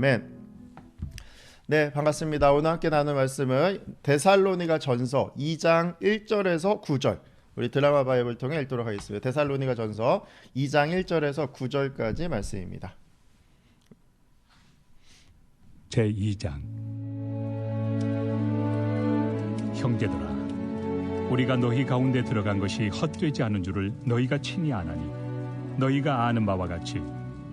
아멘. 네, 반갑습니다. 오늘 함께 나눌 말씀은 데살로니가 전서 2장 1절에서 9절. 우리 드라마 바이블 통해 읽도록 하겠습니다. 데살로니가 전서 2장 1절에서 9절까지 말씀입니다. 제 2장 형제들아 우리가 너희 가운데 들어간 것이 헛되지 않은 줄을 너희가 친히 아나니 너희가 아는 바와 같이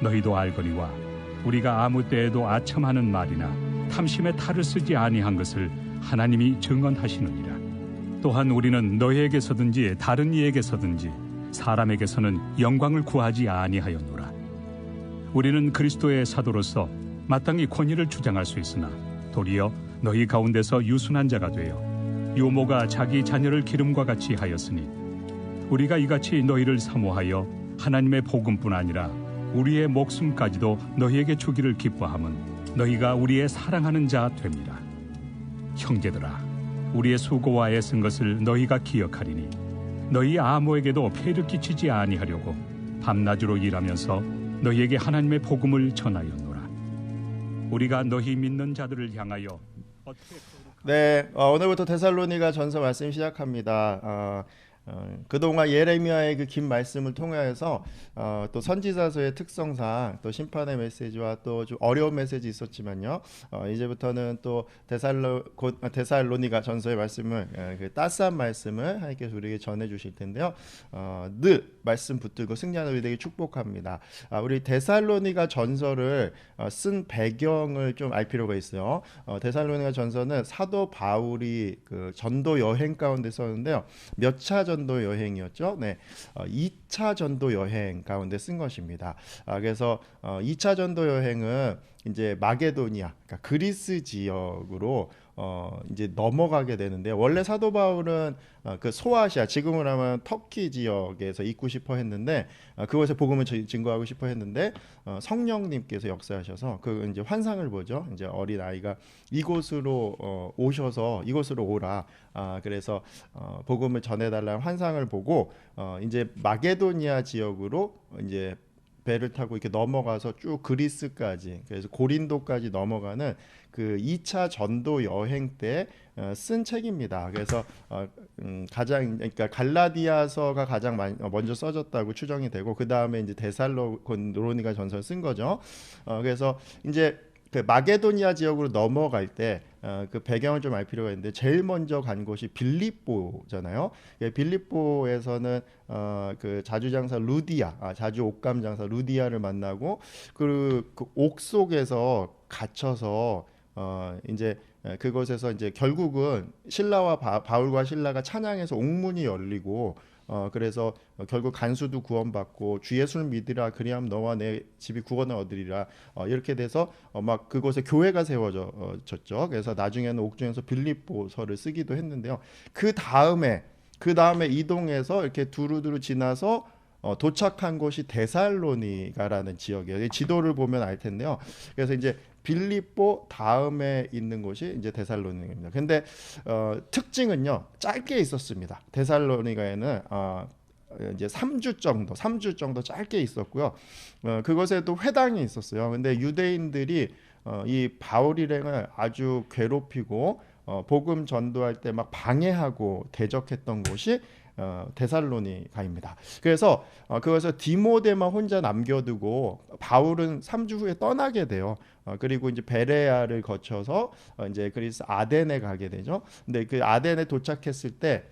너희도 알거니와 우리가 아무 때에도 아첨하는 말이나 탐심의 탈을 쓰지 아니한 것을 하나님이 증언하시느니라. 또한 우리는 너희에게서든지 다른 이에게서든지 사람에게서는 영광을 구하지 아니하였노라. 우리는 그리스도의 사도로서 마땅히 권위를 주장할 수 있으나 도리어 너희 가운데서 유순한 자가 되어 요모가 자기 자녀를 기름과 같이 하였으니 우리가 이같이 너희를 사모하여 하나님의 복음뿐 아니라 우리의 목숨까지도 너희에게 주기를 기뻐함은 너희가 우리의 사랑하는 자 됩니다. 형제들아 우리의 수고와 애쓴 것을 너희가 기억하리니 너희 아무에게도 폐를 끼치지 아니하려고 밤낮으로 일하면서 너희에게 하나님의 복음을 전하였노라. 우리가 너희 믿는 자들을 향하여 어떻게 네, 어, 오늘부터 데살로니가 전서 말씀 시작합니다. 어, 어, 그동안 예레미야의 그 긴 말씀을 통해서 어, 또 선지자서의 특성상 또 심판의 메시지와 또 좀 어려운 메시지 있었지만요. 어, 이제부터는 또 데살로 고, 아, 데살로니가 전서의 말씀을 예, 그 따스한 말씀을 하나님께서 우리에게 전해 주실 텐데요. 어, 늘 말씀 붙들고 승리하는 우리 되게 축복합니다. 아, 우리 데살로니가 전서를 어, 쓴 배경을 좀 알 필요가 있어요. 어, 데살로니가 전서는 사도 바울이 그 전도 여행 가운데 썼는데요. 몇차 전도 여행이었죠? 네. 어, 2차 전도 여행 가운데 쓴 것입니다. 아, 그래서 어, 2차 전도 여행은 이제 마게도니아, 그러니까 그리스 지역으로 어 이제 넘어가게 되는데 원래 사도 바울은 어, 그 소아시아 지금으로 하면 터키 지역에서 있고 싶어 했는데 어, 그곳에 복음을 지- 증거하고 싶어 했는데 어, 성령님께서 역사하셔서 그 이제 환상을 보죠. 이제 어린 아이가 이곳으로 어, 오셔서 이곳으로 오라. 아 그래서 어, 복음을 전해달라는 환상을 보고 어, 이제 마게도니아 지역으로 이제 배를 타고 이렇게 넘어가서 쭉 그리스까지 그래서 고린도까지 넘어가는 그 2차 전도 여행 때 어, 쓴 책입니다. 그래서 어, 음, 가장 그러니까 갈라디아서가 가장 많이, 어, 먼저 써졌다고 추정이 되고 그 다음에 이제 데살로니가 전설 쓴 거죠. 어, 그래서 이제 그 마게도니아 지역으로 넘어갈 때 그 배경을 좀 알 필요가 있는데 제일 먼저 간 곳이 빌립보잖아요. 예, 빌립보에서는 어, 그 자주 장사 루디아, 아, 자주 옥감 장사 루디아를 만나고 그, 그 옥 속에서 갇혀서 어, 이제 에, 그곳에서 이제 결국은 신라와 바, 바울과 신라가 찬양해서 옥문이 열리고 어 그래서 어, 결국 간수도 구원받고 주 예수를 믿으라 그리함 너와 내 집이 구원을 얻으리라 어 이렇게 돼서 어 막 그곳에 교회가 세워졌죠. 그래서 나중에는 옥중에서 빌립보서를 쓰기도 했는데요. 그 다음에 그 다음에 이동해서 이렇게 두루두루 지나서 어, 도착한 곳이 데살로니가라는 지역이에요. 이 지도를 보면 알 텐데요. 그래서 이제 빌립보 다음에 있는 곳이 이제 데살로니가입니다. 근데 어, 특징은요 짧게 있었습니다. 데살로니가에는 어, 이제 3주 정도, 3주 정도 짧게 있었고요. 어, 그곳에도 회당이 있었어요. 근데 유대인들이 어, 이 바울 일행을 아주 괴롭히고 어, 복음 전도할 때 막 방해하고 대적했던 곳이 어, 데살로니가입니다. 그래서 어, 그것을 디모데만 혼자 남겨두고 바울은 3주 후에 떠나게 돼요. 어, 그리고 이제 베레아를 거쳐서 어, 이제 그리스 아덴에 가게 되죠. 근데 그 아덴에 도착했을 때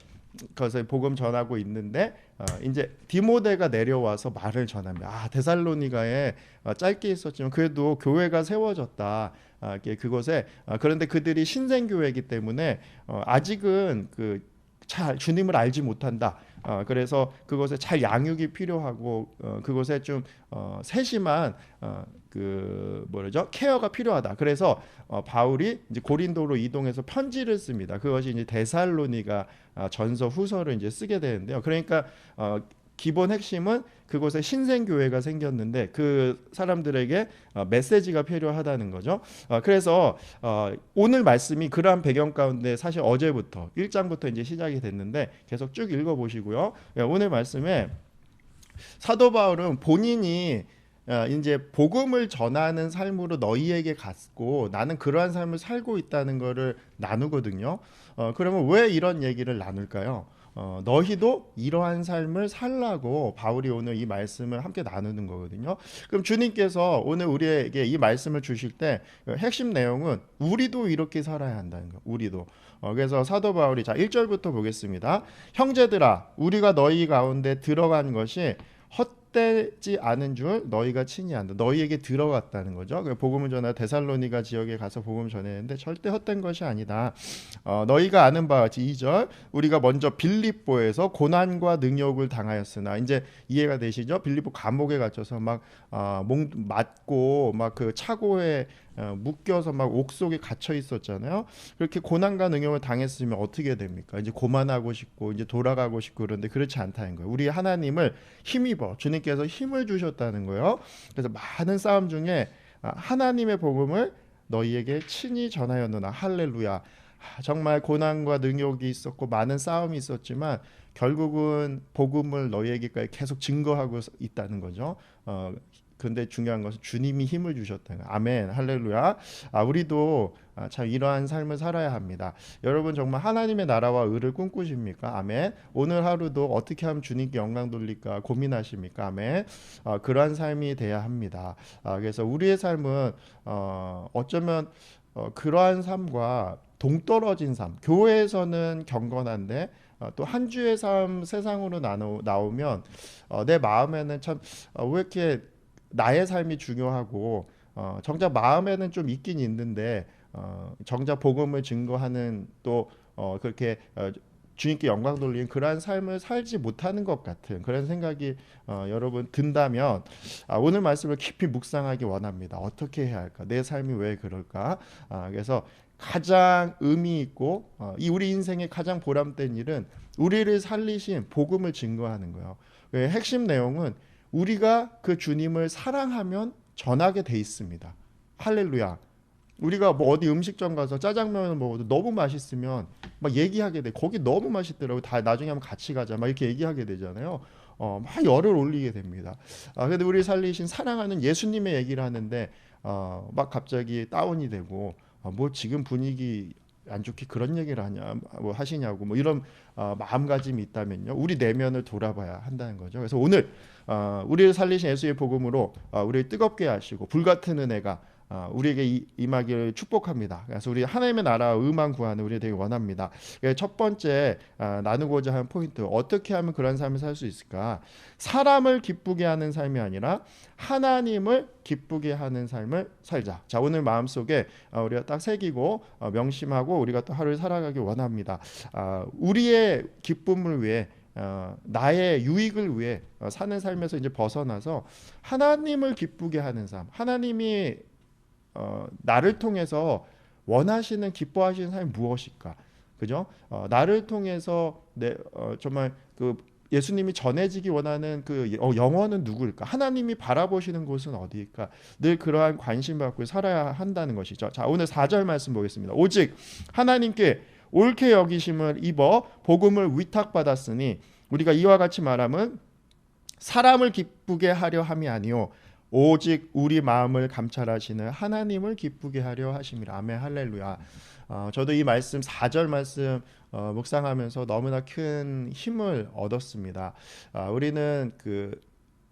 그것을 복음 전하고 있는데 어, 이제 디모데가 내려와서 말을 전합니다. 아 데살로니가에 어, 짧게 있었지만 그래도 교회가 세워졌다. 아, 그곳에 아, 그런데 그들이 신생 교회이기 때문에 어, 아직은 그 잘 주님을 알지 못한다. 어, 그래서 그곳에 잘 양육이 필요하고 어, 그곳에 좀 어, 세심한 어, 그 뭐라죠 케어가 필요하다. 그래서 어, 바울이 이제 고린도로 이동해서 편지를 씁니다. 그것이 이제 데살로니가 아, 전서 후서를 이제 쓰게 되는데요. 그러니까 어, 기본 핵심은 그곳에 신생 교회가 생겼는데 그 사람들에게 어, 메시지가 필요하다는 거죠. 어, 그래서 어, 오늘 말씀이 그러한 배경 가운데 사실 어제부터 1장부터 이제 시작이 됐는데 계속 쭉 읽어 보시고요. 예, 오늘 말씀에 사도 바울은 본인이 어, 이제 복음을 전하는 삶으로 너희에게 갔고 나는 그러한 삶을 살고 있다는 거를 나누거든요. 어, 그러면 왜 이런 얘기를 나눌까요? 어, 너희도 이러한 삶을 살라고 바울이 오늘 이 말씀을 함께 나누는 거거든요. 그럼 주님께서 오늘 우리에게 이 말씀을 주실 때그 핵심 내용은 우리도 이렇게 살아야 한다는 거. 우리도. 어, 그래서 사도 바울이 자 1절부터 보겠습니다. 형제들아 우리가 너희 가운데 들어간 것이 헛 되지 않은 줄 너희가 친히 안다. 너희에게 들어갔다는 거죠. 그 복음을 전하 데살로니가 지역에 가서 복음 전했는데 절대 헛된 것이 아니다. 어, 너희가 아는 바와 같이 2절 우리가 먼저 빌립보에서 고난과 능욕을 당하였으나 이제 이해가 되시죠? 빌립보 감옥에 갇혀서 막 어, 목 맞고 막 그 차고에 어, 묶여서 막 옥속에 갇혀 있었잖아요. 그렇게 고난과 능욕을 당했으면 어떻게 됩니까? 이제 고만하고 싶고 이제 돌아가고 싶고 그런데 그렇지 않다는 거예요. 우리 하나님을 힘입어 주님께서 힘을 주셨다는 거예요. 그래서 많은 싸움 중에 아, 하나님의 복음을 너희에게 친히 전하였느나 할렐루야. 아, 정말 고난과 능욕이 있었고 많은 싸움이 있었지만 결국은 복음을 너희에게까지 계속 증거하고 있다는 거죠. 어, 근데 중요한 것은 주님이 힘을 주셨다는. 아멘, 할렐루야. 아, 우리도 아, 참 이러한 삶을 살아야 합니다. 여러분 정말 하나님의 나라와 의를 꿈꾸십니까? 아멘. 오늘 하루도 어떻게 하면 주님께 영광 돌릴까 고민하십니까? 아멘. 아, 그러한 삶이 돼야 합니다. 아, 그래서 우리의 삶은 어, 어쩌면 어, 그러한 삶과 동떨어진 삶. 교회에서는 경건한데 어, 또한 주의 삶 세상으로 나누, 나오면 어, 내 마음에는 참 어, 왜 이렇게 나의 삶이 중요하고 어, 정작 마음에는 좀 있긴 있는데 어, 정작 복음을 증거하는 또 어, 그렇게 어, 주님께 영광 돌리는 그러한 삶을 살지 못하는 것 같은 그런 생각이 어, 여러분 든다면 아, 오늘 말씀을 깊이 묵상하기 원합니다. 어떻게 해야 할까? 내 삶이 왜 그럴까? 아, 그래서 가장 의미 있고 어, 이 우리 인생의 가장 보람된 일은 우리를 살리신 복음을 증거하는 거예요. 그 핵심 내용은 우리가 그 주님을 사랑하면 전하게 돼 있습니다. 할렐루야. 우리가 뭐 어디 음식점 가서 짜장면을 먹어도 너무 맛있으면 막 얘기하게 돼. 거기 너무 맛있더라고. 다 나중에 한번 같이 가자. 막 이렇게 얘기하게 되잖아요. 어, 막 열을 올리게 됩니다. 아, 근데 우리 살리신 사랑하는 예수님의 얘기를 하는데 어, 막 갑자기 다운이 되고 어, 뭐 지금 분위기 안 좋게 그런 얘기를 하냐 뭐 하시냐고 뭐 이런 어, 마음가짐이 있다면요. 우리 내면을 돌아봐야 한다는 거죠. 그래서 오늘 어, 우리를 살리신 예수의 복음으로 어, 우리를 뜨겁게 하시고 불같은 은혜가 어, 우리에게 이- 임하기를 축복합니다. 그래서 우리 하나님의 나라 의만 구하는 우리 되게 원합니다. 첫 번째 어, 나누고자 하는 포인트 어떻게 하면 그런 삶을 살 수 있을까? 사람을 기쁘게 하는 삶이 아니라 하나님을 기쁘게 하는 삶을 살자. 자 오늘 마음 속에 어, 우리가 딱 새기고 어, 명심하고 우리가 또 하루를 살아가기 원합니다. 아, 우리의 기쁨을 위해 어, 나의 유익을 위해 어, 사는 삶에서 이제 벗어나서 하나님을 기쁘게 하는 삶, 하나님이 어, 나를 통해서 원하시는 기뻐하시는 삶이 무엇일까? 그죠? 어, 나를 통해서 내 어, 정말 그 예수님이 전해지기 원하는 그 어, 영혼은 누구일까? 하나님이 바라보시는 곳은 어디일까? 늘 그러한 관심 갖고 살아야 한다는 것이죠. 자, 오늘 4절 말씀 보겠습니다. 오직 하나님께 옳게 여기심을 입어 복음을 위탁받았으니 우리가 이와 같이 말함은 사람을 기쁘게 하려 함이 아니요 오직 우리 마음을 감찰하시는 하나님을 기쁘게 하려 하심이라. 아멘 할렐루야. 어, 저도 이 말씀 4절 말씀 어, 묵상하면서 너무나 큰 힘을 얻었습니다. 아, 우리는 그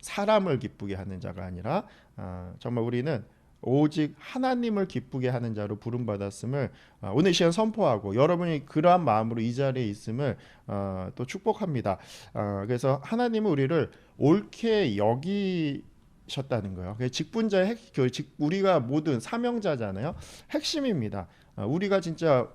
사람을 기쁘게 하는 자가 아니라 아, 정말 우리는 오직 하나님을 기쁘게 하는 자로 부름 받았음을 아, 오늘 이 시간 선포하고 여러분이 그러한 마음으로 이 자리에 있음을 어, 또 축복합니다. 아, 그래서 하나님은 우리를 옳게 여기 셨다는 거예요. 그 직분자의 핵, 그 직- 우리가 모든 사명자잖아요. 핵심입니다. 아, 우리가 진짜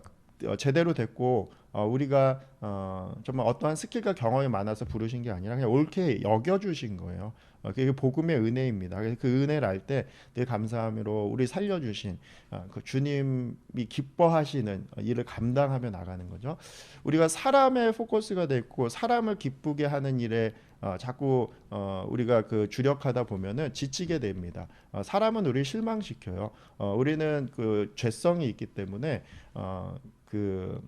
어, 제대로 됐고 어, 우리가 어, 정말 어떠한 스킬과 경험이 많아서 부르신 게 아니라 그냥 옳게 여겨주신 거예요. 어, 그게 복음의 은혜입니다. 그래서 그 은혜를 알 때 늘 감사함으로 우리 살려주신 어, 그 주님이 기뻐하시는 일을 감당하며 나가는 거죠. 우리가 사람의 포커스가 됐고 사람을 기쁘게 하는 일에 어, 자꾸 어, 우리가 그 주력하다 보면은 지치게 됩니다. 어, 사람은 우리 실망시켜요. 어, 우리는 그 죄성이 있기 때문에 어, 그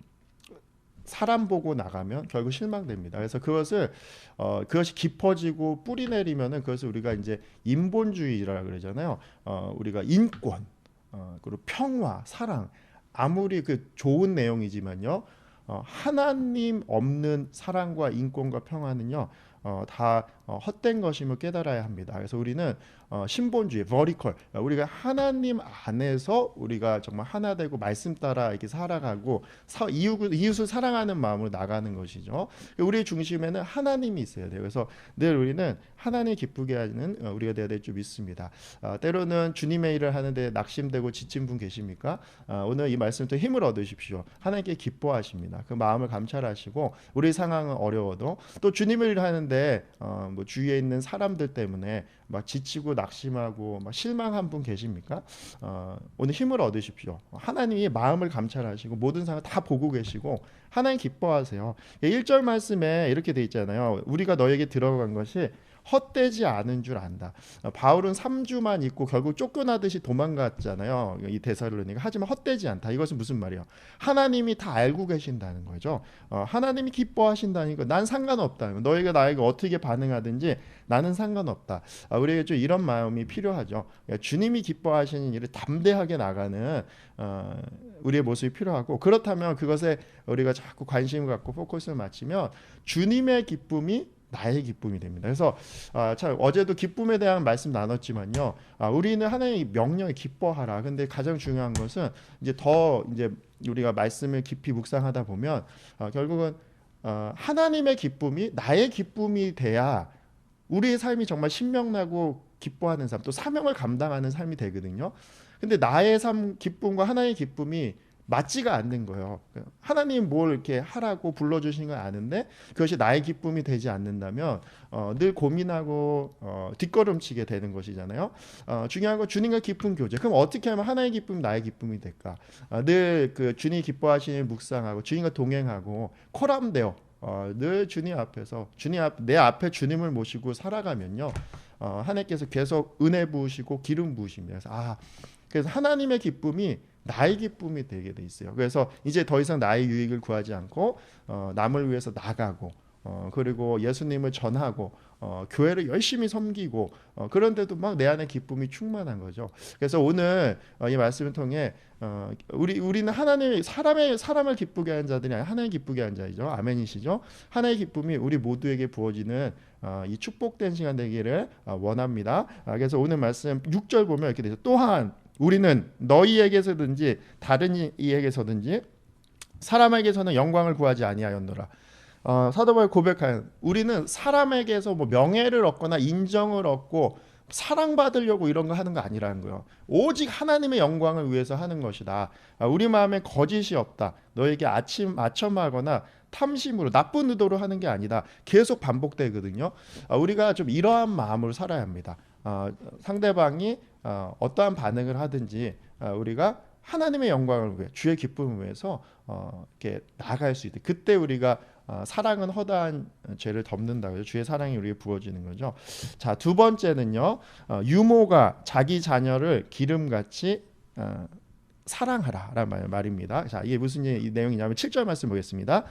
사람 보고 나가면 결국 실망됩니다. 그래서 그것을 어, 그것이 깊어지고 뿌리 내리면은 그것을 우리가 이제 인본주의라 그러잖아요. 어, 우리가 인권 어, 그리고 평화, 사랑 아무리 그 좋은 내용이지만요. 어, 하나님 없는 사랑과 인권과 평화는요. 어, 다 어, 헛된 것임을 깨달아야 합니다. 그래서 우리는 어, 신본주의, 버리컬, 우리가 하나님 안에서 우리가 정말 하나 되고 말씀 따라 이렇게 살아가고 사, 이웃, 이웃을 사랑하는 마음으로 나가는 것이죠. 우리의 중심에는 하나님이 있어야 돼요. 그래서 늘 우리는 하나님 기쁘게 하는 어, 우리가 되어야 될 줄 믿습니다. 어, 때로는 주님의 일을 하는데 낙심되고 지친 분 계십니까? 어, 오늘 이 말씀 또 힘을 얻으십시오. 하나님께 기뻐하십니다. 그 마음을 감찰하시고 우리 상황은 어려워도 또 주님의 일을 하는데 어, 뭐 주위에 있는 사람들 때문에 막 지치고 낙심하고 막 실망한 분 계십니까? 어, 오늘 힘을 얻으십시오. 하나님이 마음을 감찰하시고 모든 상황 다 보고 계시고 하나님 기뻐하세요. 1절 말씀에 이렇게 돼 있잖아요. 우리가 너에게 들어간 것이 헛되지 않은 줄 안다. 어, 바울은 3주만 있고 결국 쫓겨나듯이 도망갔잖아요. 이 대사로니가 하지만 헛되지 않다. 이것은 무슨 말이에요? 하나님이 다 알고 계신다는 거죠. 어, 하나님이 기뻐하신다는 거. 난 상관없다는 거. 너희가 나에게 어떻게 반응하든지 나는 상관없다. 아, 우리에게 좀 이런 마음이 필요하죠. 그러니까 주님이 기뻐하시는 일을 담대하게 나가는 어, 우리의 모습이 필요하고 그렇다면 그것에 우리가 자꾸 관심을 갖고 포커스를 맞추면 주님의 기쁨이 나의 기쁨이 됩니다. 그래서 아, 참 어제도 기쁨에 대한 말씀 나눴지만요. 아, 우리는 하나님의 명령에 기뻐하라. 근데 가장 중요한 것은 이제 더 이제 우리가 말씀을 깊이 묵상하다 보면 아, 결국은 어, 하나님의 기쁨이 나의 기쁨이 돼야 우리의 삶이 정말 신명나고 기뻐하는 삶, 또 사명을 감당하는 삶이 되거든요. 근데 나의 삶 기쁨과 하나님의 기쁨이 맞지가 않는 거예요. 하나님 뭘 이렇게 하라고 불러주신 건 아는데 그것이 나의 기쁨이 되지 않는다면 어, 늘 고민하고 어, 뒷걸음치게 되는 것이잖아요. 어, 중요한 건 주님과 깊은 교제. 그럼 어떻게 하면 하나의 기쁨이 나의 기쁨이 될까? 어, 늘그 주님 기뻐하시는 묵상하고 주님과 동행하고 코람되어 어, 늘 주님 앞에서 주님 앞 내 앞에 주님을 모시고 살아가면요. 어, 하나님께서 계속 은혜 부으시고 기름 부으십니다. 그래서 아 그래서 하나님의 기쁨이 나의 기쁨이 되게 돼 있어요. 그래서 이제 더 이상 나의 유익을 구하지 않고 어, 남을 위해서 나가고 어, 그리고 예수님을 전하고 어, 교회를 열심히 섬기고 어, 그런데도 막 내 안에 기쁨이 충만한 거죠. 그래서 오늘 어, 이 말씀을 통해 어, 우리 우리는 하나님 사람의 사람을 기쁘게 하는 자들이 아니라 하나님 기쁘게 하는 자이죠. 아멘이시죠. 하나의 기쁨이 우리 모두에게 부어지는 어, 이 축복된 시간 되기를 어, 원합니다. 아, 그래서 오늘 말씀 6절 보면 이렇게 되죠. 또한 우리는 너희에게서든지 다른 이에게서든지 사람에게서는 영광을 구하지 아니하였노라. 어, 사도 바울 고백하는 우리는 사람에게서 뭐 명예를 얻거나 인정을 얻고 사랑받으려고 이런 거 하는 거 아니라는 거예요. 오직 하나님의 영광을 위해서 하는 것이다. 아, 우리 마음에 거짓이 없다. 너에게 아침 아첨하거나 탐심으로 나쁜 의도로 하는 게 아니다. 계속 반복되거든요. 아, 우리가 좀 이러한 마음으로 살아야 합니다. 어, 상대방이 어, 어떠한 반응을 하든지 어, 우리가 하나님의 영광을 위해 주의 기쁨을 위해서 어, 이렇게 나아갈 수 있다. 그때 우리가 어, 사랑은 허다한 죄를 덮는다고요. 주의 사랑이 우리에게 부어지는 거죠. 자, 두 번째는요. 어, 유모가 자기 자녀를 기름같이 어, 사랑하라라는 말입니다. 자, 이게 무슨 이 내용이냐면 7절 말씀 보겠습니다.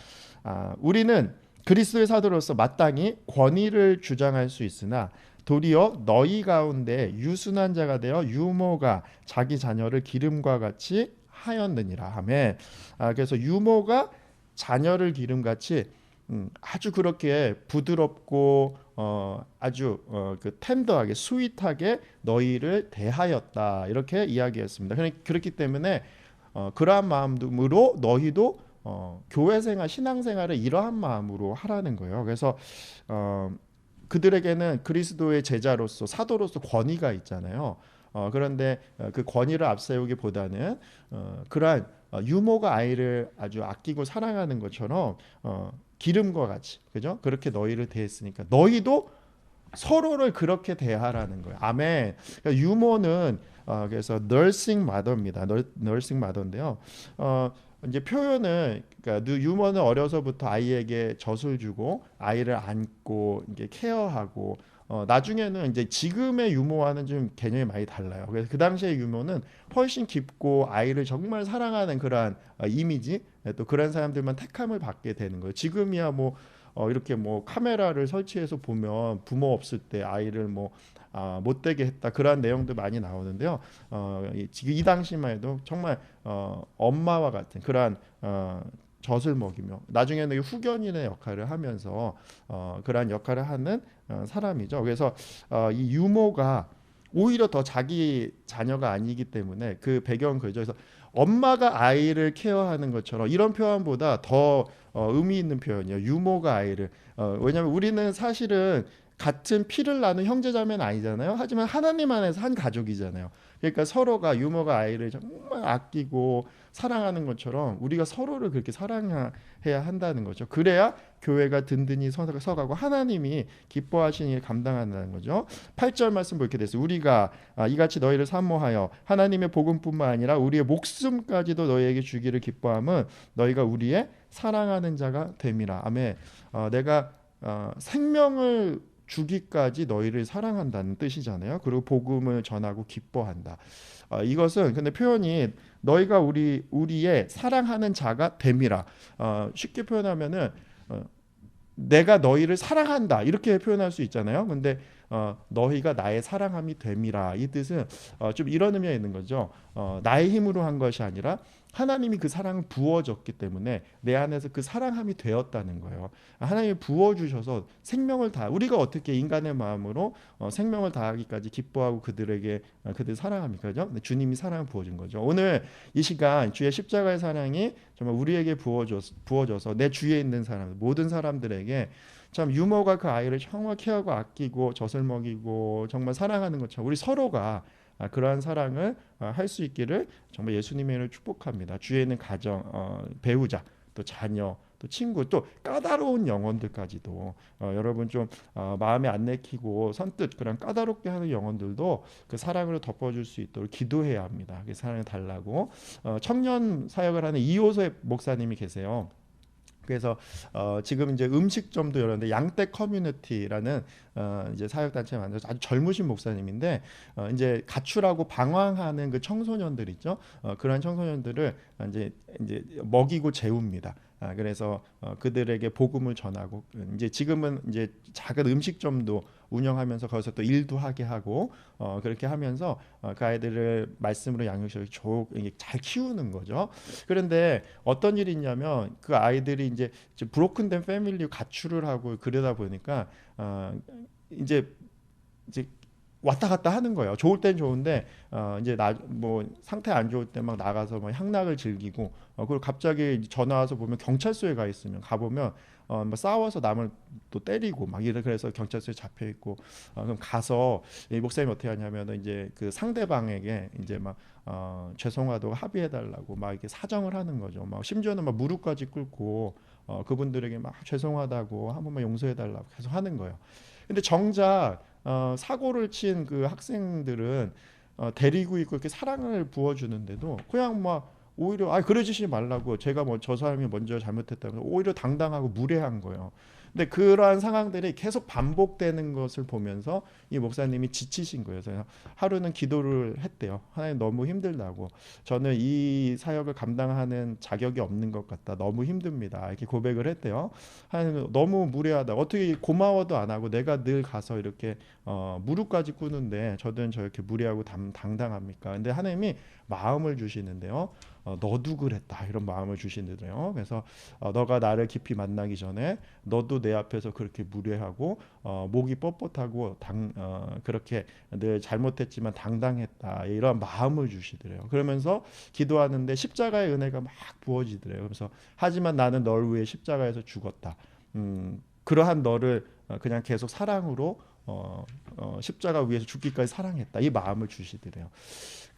아, 우리는 그리스도의 사도로서 마땅히 권위를 주장할 수 있으나 도리어 너희 가운데 유순한 자가 되어 유모가 자기 자녀를 기름과 같이 하였느니라 하매 아, 그래서 유모가 자녀를 기름같이 음, 아주 그렇게 부드럽고 어, 아주 어, 그 텐더하게 스윗하게 너희를 대하였다 이렇게 이야기했습니다. 그렇기 때문에 어, 그러한 마음으로 너희도 어, 교회 생활, 신앙 생활을 이러한 마음으로 하라는 거예요. 그래서 어, 그들에게는 그리스도의 제자로서 사도로서 권위가 있잖아요. 어, 그런데 어, 그 권위를 앞세우기보다는 어, 그러한 어, 유모가 아이를 아주 아끼고 사랑하는 것처럼 어, 기름과 같이 그죠? 그렇게 너희를 대했으니까 너희도 서로를 그렇게 대하라는 거예요. 아멘. 그러니까 유모는 어, 그래서 nursing mother입니다. nursing mother인데요. 어, 이제 표현을 그러니까 유머는 어려서부터 아이에게 젖을 주고 아이를 안고 이게 케어하고 어, 나중에는 이제 지금의 유모와는 좀 개념이 많이 달라요. 그래서 그 당시의 유모는 훨씬 깊고 아이를 정말 사랑하는 그러한 어, 이미지 예, 또 그런 사람들만 택함을 받게 되는 거예요. 지금이야 뭐 어, 이렇게 뭐 카메라를 설치해서 보면 부모 없을 때 아이를 뭐 아, 못되게 했다 그러한 내용도 많이 나오는데요. 어, 이, 이 당시만 해도 정말 어, 엄마와 같은 그러한 어, 젖을 먹이며 나중에는 후견인의 역할을 하면서 어, 그러한 역할을 하는 어, 사람이죠. 그래서 어, 이 유모가 오히려 더 자기 자녀가 아니기 때문에 그 배경 그죠. 그래서 엄마가 아이를 케어하는 것처럼 이런 표현보다 더 어, 의미 있는 표현이에요. 유모가 아이를 어, 왜냐하면 우리는 사실은 같은 피를 나는 형제자매는 아니잖아요. 하지만 하나님 안에서 한 가족이잖아요. 그러니까 서로가 유모가 아이를 정말 아끼고 사랑하는 것처럼 우리가 서로를 그렇게 사랑해야 한다는 거죠. 그래야 교회가 든든히 서가고 하나님이 기뻐하시는 일 감당한다는 거죠. 8절 말씀 이렇게 됐어요. 우리가 아, 이같이 너희를 사모하여 하나님의 복음뿐만 아니라 우리의 목숨까지도 너희에게 주기를 기뻐함은 너희가 우리의 사랑하는 자가 됨이라. 아멘. 어, 내가 어, 생명을 주기까지 너희를 사랑한다는 뜻이잖아요. 그리고 복음을 전하고 기뻐한다. 어, 이것은 근데 표현이 너희가 우리 우리의 사랑하는 자가 됨이라. 어, 쉽게 표현하면은 어, 내가 너희를 사랑한다 이렇게 표현할 수 있잖아요. 근데 어, 너희가 나의 사랑함이 됨이라 이 뜻은 어, 좀 이런 의미가 있는 거죠. 어, 나의 힘으로 한 것이 아니라 하나님이 그 사랑을 부어줬기 때문에 내 안에서 그 사랑함이 되었다는 거예요. 하나님이 부어주셔서 생명을 다 우리가 어떻게 인간의 마음으로 어, 생명을 다하기까지 기뻐하고 그들에게 어, 그들 사랑합니까? 그죠? 주님이 사랑을 부어준 거죠. 오늘 이 시간 주의 십자가의 사랑이 정말 우리에게 부어줘서, 부어져서 내 주위에 있는 사람 모든 사람들에게 참 유머가 그 아이를 정말 케어하고 아끼고 젖을 먹이고 정말 사랑하는 것처럼 우리 서로가 아, 그러한 사랑을 아, 할수 있기를 정말 예수님의 이름을 축복합니다. 주위에 있는 가정, 어, 배우자, 또 자녀, 또 친구, 또 까다로운 영혼들까지도 어, 여러분 좀 어, 마음에 안 내키고 선뜻 그런 까다롭게 하는 영혼들도 그 사랑으로 덮어줄 수 있도록 기도해야 합니다. 그 사랑을 달라고 어, 청년 사역을 하는 이호섭 목사님이 계세요. 그래서 어, 지금 이제 음식점도 열었는데 양떼 커뮤니티라는 어, 이제 사역 단체 만들어서 아주 젊으신 목사님인데 어, 이제 가출하고 방황하는 그 청소년들 있죠. 어, 그런 청소년들을 이제 이제 먹이고 재웁니다. 아, 그래서 어, 그들에게 복음을 전하고 이제 지금은 이제 작은 음식점도 운영하면서 거기서 또 일도 하게 하고 어, 그렇게 하면서 어, 그 아이들을 말씀으로 양육시키고 잘 키우는 거죠. 그런데 어떤 일이 있냐면 그 아이들이 이제 브로큰된 패밀리 가출을 하고 그러다 보니까 어, 이제 이제 왔다 갔다 하는 거예요. 좋을 땐 좋은데 어 이제 나 뭐 상태 안 좋을 때 막 나가서 막 향락을 즐기고 어 그리고 갑자기 전화 와서 보면 경찰서에 가 있으면 가 보면 어뭐 싸워서 남을 또 때리고 막 이래 그래서 경찰서에 잡혀 있고 어 그럼 가서 이 목사님 어떻게 하냐면은 이제 그 상대방에게 이제 막 어 죄송하다고 합의해 달라고 막 이렇게 사정을 하는 거죠. 막 심지어는 막 무릎까지 꿇고 어 그분들에게 막 죄송하다고 한 번만 용서해 달라고 계속 하는 거예요. 근데 정작 어, 사고를 친 그 학생들은 어, 데리고 있고 이렇게 사랑을 부어주는데도 그냥 막 오히려 아 그러지시 말라고 제가 뭐 저 사람이 먼저 잘못했다면 오히려 당당하고 무례한 거예요. 근데 그러한 상황들이 계속 반복되는 것을 보면서 이 목사님이 지치신 거예요. 그래서 하루는 기도를 했대요. 하나님 너무 힘들다고. 저는 이 사역을 감당하는 자격이 없는 것 같다. 너무 힘듭니다. 이렇게 고백을 했대요. 하나님 너무 무례하다. 어떻게 고마워도 안 하고 내가 늘 가서 이렇게 어, 무릎까지 꿇는데 저는 저렇게 무례하고 당, 당당합니까? 근데 하나님이 마음을 주시는데요. 어, 너도 그랬다 이런 마음을 주시는데요. 그래서 어, 너가 나를 깊이 만나기 전에 너도 내 앞에서 그렇게 무례하고 어, 목이 뻣뻣하고 당 어, 그렇게 늘 잘못했지만 당당했다 이런 마음을 주시더래요. 그러면서 기도하는데 십자가의 은혜가 막 부어지더래요. 그래서 하지만 나는 널 위해 십자가에서 죽었다. 음, 그러한 너를 어, 그냥 계속 사랑으로 어, 어, 십자가 위에서 죽기까지 사랑했다. 이 마음을 주시더래요.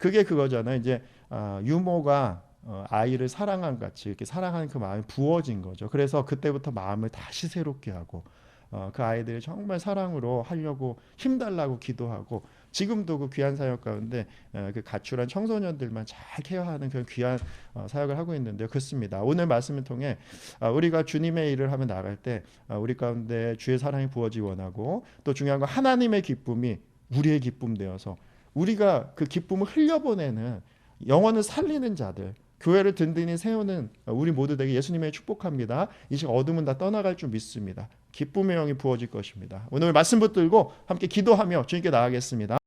그게 그거잖아요. 이제 어, 유모가 어, 아이를 사랑한 같이 이렇게 사랑하는 그 마음이 부어진 거죠. 그래서 그때부터 마음을 다시 새롭게 하고 어, 그 아이들을 정말 사랑으로 하려고 힘달라고 기도하고 지금도 그 귀한 사역 가운데 어, 그 가출한 청소년들만 잘 케어하는 그런 귀한 어, 사역을 하고 있는데요. 그렇습니다. 오늘 말씀을 통해 아, 우리가 주님의 일을 하며 나갈 때 아, 우리 가운데 주의 사랑이 부어지기 원하고 또 중요한 건 하나님의 기쁨이 우리의 기쁨 되어서 우리가 그 기쁨을 흘려보내는 영혼을 살리는 자들 교회를 든든히 세우는 우리 모두 되게 예수님의 축복합니다. 이 시간 어둠은 다 떠나갈 줄 믿습니다. 기쁨의 영이 부어질 것입니다. 오늘 말씀 붙들고 함께 기도하며 주님께 나가겠습니다.